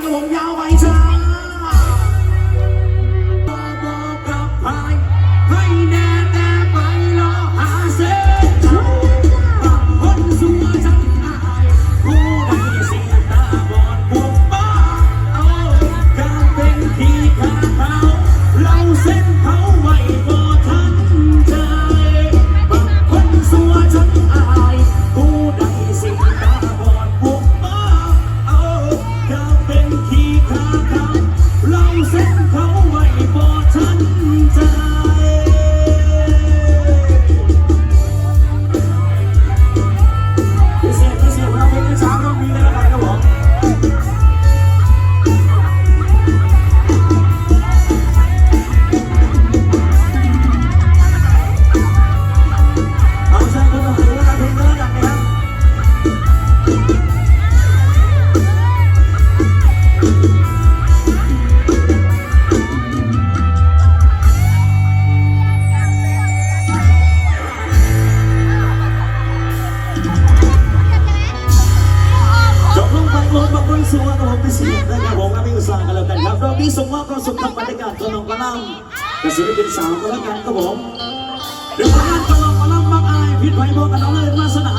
อยู่วยกันกับผมยาวไปจ้า ลงมาบนสวงกับผมพิเศษนะครับผมกับพี่อุตสาหกันแล้วกันครับรอบนี้ส่งมอบความสุขทางบรรยากาศตลกกระลำกับศิลปินสาวกันแล้วกันครับผมเดี๋ยวผลงานตลกกระลำบางอายพิษภัยบอกกันเอาเลยมาสนาม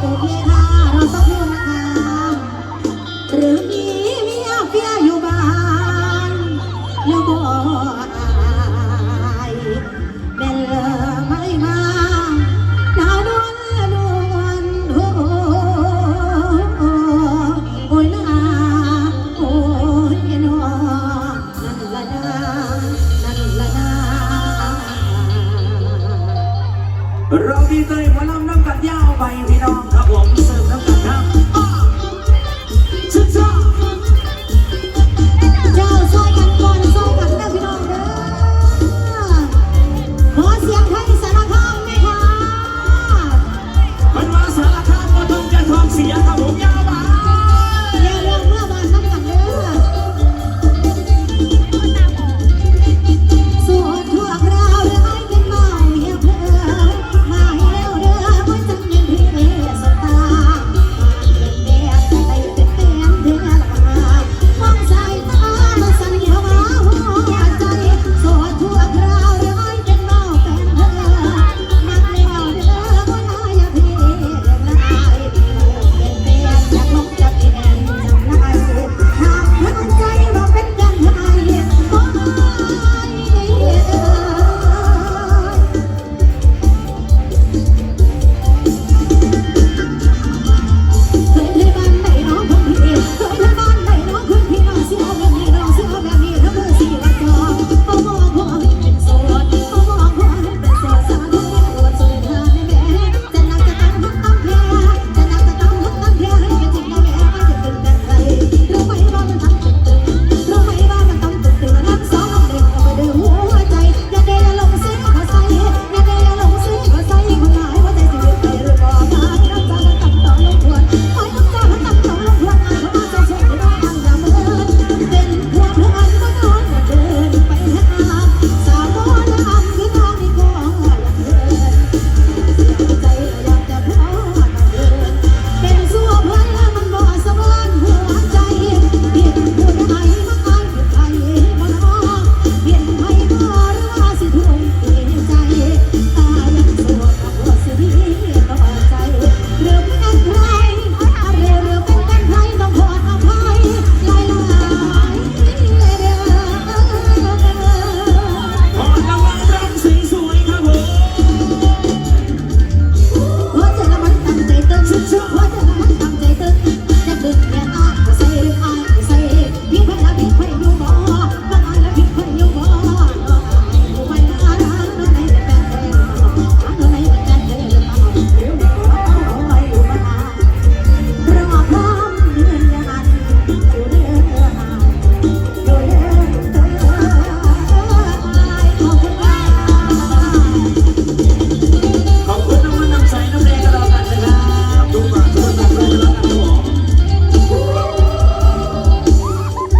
โอเคค่ะเราต้องพูดนะคะ หรือมีเมียเฟียอยู่บ้านแล้วบ่อายเป็นเลอไม่มาดาวนวลนวลโอ้โอ้ยนาโอ้ยนอนั่นละนานั่นละนาเราดีใจพลัง